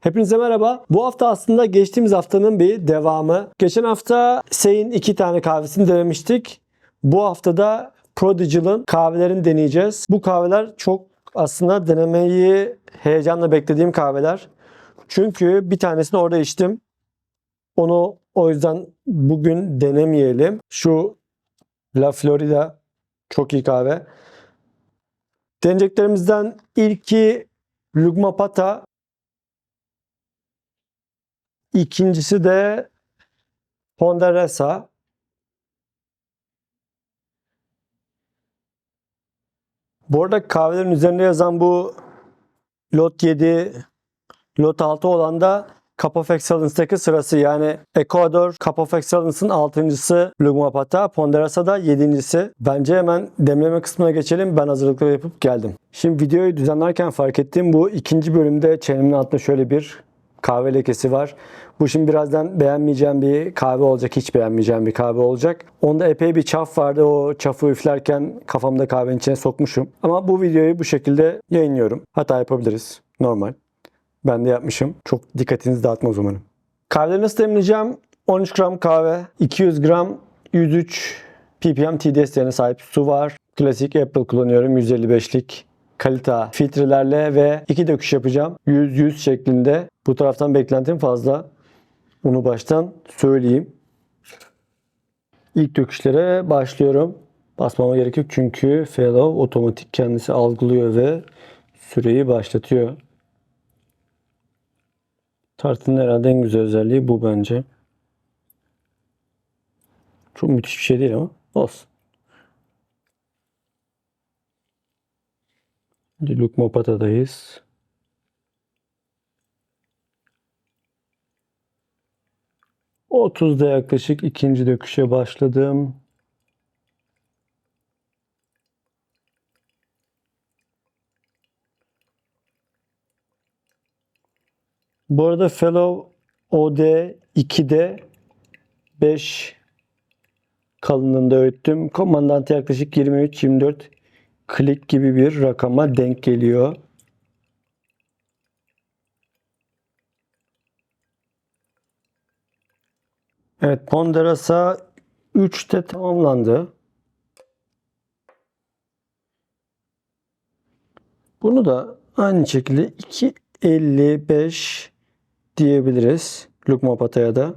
Hepinize merhaba. Bu hafta aslında geçtiğimiz haftanın bir devamı. Geçen hafta Sey'in iki tane kahvesini denemiştik. Bu haftada Prodigal'ın kahvelerini deneyeceğiz. Bu kahveler çok aslında denemeyi heyecanla beklediğim kahveler. Çünkü bir tanesini orada içtim. Onu o yüzden bugün denemeyelim. Şu La Florida çok iyi kahve. Deneyeceklerimizden ilki Lugma Pata. İkincisi de Ponderosa. Bu arada kahvelerin üzerinde yazan bu lot 7, lot 6 olan da Cup of Excellence'daki sırası yani Ecuador Cup of Excellence'ın 6.sı Lugma Pata, Ponderosa da 7.si. Bence hemen demleme kısmına geçelim. Ben hazırlıkları yapıp geldim. Şimdi videoyu düzenlerken fark ettiğim bu ikinci bölümde çenemin altında şöyle bir kahve lekesi var. Bu şimdi birazdan beğenmeyeceğim bir kahve olacak. Hiç beğenmeyeceğim bir kahve olacak. Onda epey bir çaf vardı. O çafı üflerken kafamda kahvenin içine sokmuşum. Ama bu videoyu bu şekilde yayınlıyorum. Hata yapabiliriz. Normal. Ben de yapmışım. Çok dikkatinizi dağıtmaz umarım. Kahveleri nasıl demleyeceğim? 13 gram kahve, 200 gram 103 ppm TDS sahip su var. Klasik Apple kullanıyorum 155'lik kalite filtrelerle ve iki döküş yapacağım. 100-100 şeklinde. Bu taraftan beklentim fazla. Onu baştan söyleyeyim. İlk döküşlere başlıyorum. Basmama gerek yok çünkü Fellow otomatik kendisi algılıyor ve süreyi başlatıyor. Tartının herhalde en güzel özelliği bu bence. Çok müthiş bir şey değil ama olsun. Şimdi Lukmopata'dayız. Otuzda yaklaşık ikinci döküşe başladım. Bu arada Fellow OD 2'de 5 kalınlığında öğüttüm. Komandantı yaklaşık 23-24 klik gibi bir rakama denk geliyor. Evet Ponderosa 3'te tamamlandı. Bunu da aynı şekilde 2.55 diyebiliriz. Lukma Pata'ya da.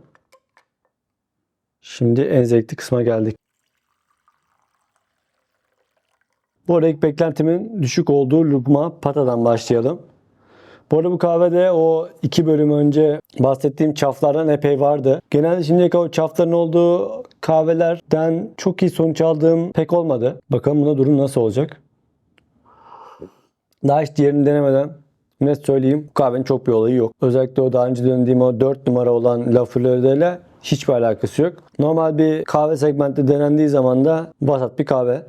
Şimdi en zevkli kısma geldik. Bu arada ilk beklentimin düşük olduğu Lugma Pata'dan başlayalım. Bu arada bu kahvede o iki bölüm önce bahsettiğim çaflardan epey vardı. Genelde şimdiye kadar o çafların olduğu kahvelerden çok iyi sonuç aldığım pek olmadı. Bakalım buna durum nasıl olacak. Daha hiç diğerini denemeden net söyleyeyim bu kahvenin çok bir olayı yok. Özellikle o daha önce denediğim o 4 numara olan La Florida ile hiçbir alakası yok. Normal bir kahve segmentte denendiği zaman da vasat bir kahve.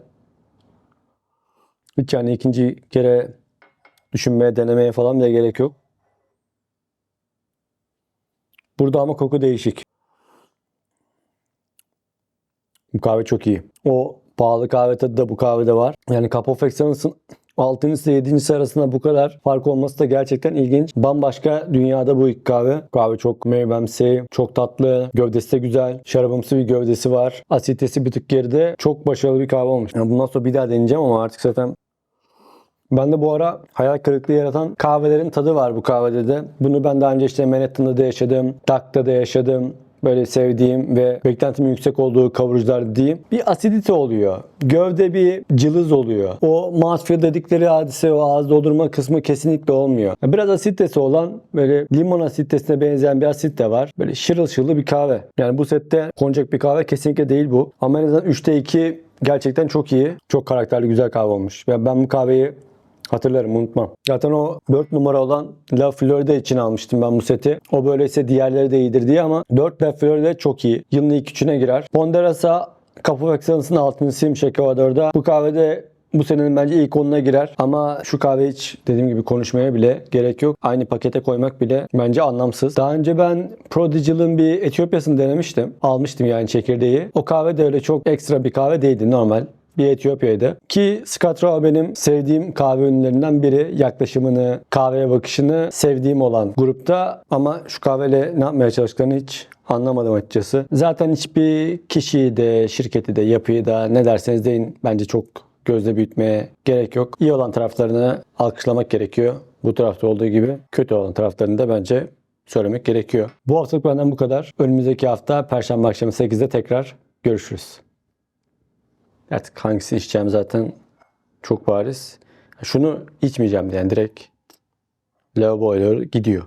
Hiç yani ikinci kere düşünmeye, denemeye falan bile gerek yok. Burada ama koku değişik. Bu kahve çok iyi. O pahalı kahve tadı da bu kahvede var. Yani Cup of Excellence'ın 6. ile 7. arasında bu kadar fark olması da gerçekten ilginç. Bambaşka dünyada bu iki kahve. Kahve çok meyvemsi, çok tatlı, gövdesi de güzel. Şarabımsı bir gövdesi var. Asitesi bir tık geride. Çok başarılı bir kahve olmuş. Yani bundan sonra bir daha deneyeceğim ama artık zaten ben de bu ara hayal kırıklığı yaratan kahvelerin tadı var bu kahvede de. Bunu ben daha önce işte Manhattan'da da yaşadım, Dak'ta da yaşadım. Böyle sevdiğim ve beklentimin yüksek olduğu kavurucular diyeyim. Bir asidite oluyor. Gövde bir cılız oluyor. O mouthfeel dedikleri hadise o ağız doldurma kısmı kesinlikle olmuyor. Biraz asiditesi olan böyle limon asiditesine benzeyen bir asit de var. Böyle şırıl şırıl bir kahve. Yani bu sette konacak bir kahve kesinlikle değil bu. Ama en azından 3'te 2 gerçekten çok iyi. Çok karakterli güzel kahve olmuş. Ve ben bu kahveyi Hatırlarım unutmam. Zaten o 4 numara olan La Florida için almıştım ben bu seti. O böyleyse diğerleri de iyidir diye ama 4 La Florida çok iyi. Yılın ilk üçüne girer. Ponderosa Cup of Excellence'ın altıncısıymış Ecuador'da. Bu kahvede bu senenin bence ilk onuna girer. Ama şu kahve hiç dediğim gibi konuşmaya bile gerek yok. Aynı pakete koymak bile bence anlamsız. Daha önce ben Prodigal'ın bir Etiyopya'sını denemiştim. Almıştım yani çekirdeği. O kahve de öyle çok ekstra bir kahve değildi normal bir Etiyopya'ydı. Ki Skatrao benim sevdiğim kahve ünlülerinden biri. Yaklaşımını, kahveye bakışını sevdiğim olan grupta ama şu kahveyle ne yapmaya çalıştıklarını hiç anlamadım açıkçası. Zaten hiçbir kişiyi de, şirketi de, yapıyı da ne derseniz deyin bence çok gözle büyütmeye gerek yok. İyi olan taraflarını alkışlamak gerekiyor. Bu tarafta olduğu gibi kötü olan taraflarını da bence söylemek gerekiyor. Bu haftalık benden bu kadar. Önümüzdeki hafta Perşembe akşamı 8'de tekrar görüşürüz. Artık hangisini içeceğim zaten çok bariz. Şunu içmeyeceğim yani direkt lavaboya doğru gidiyor.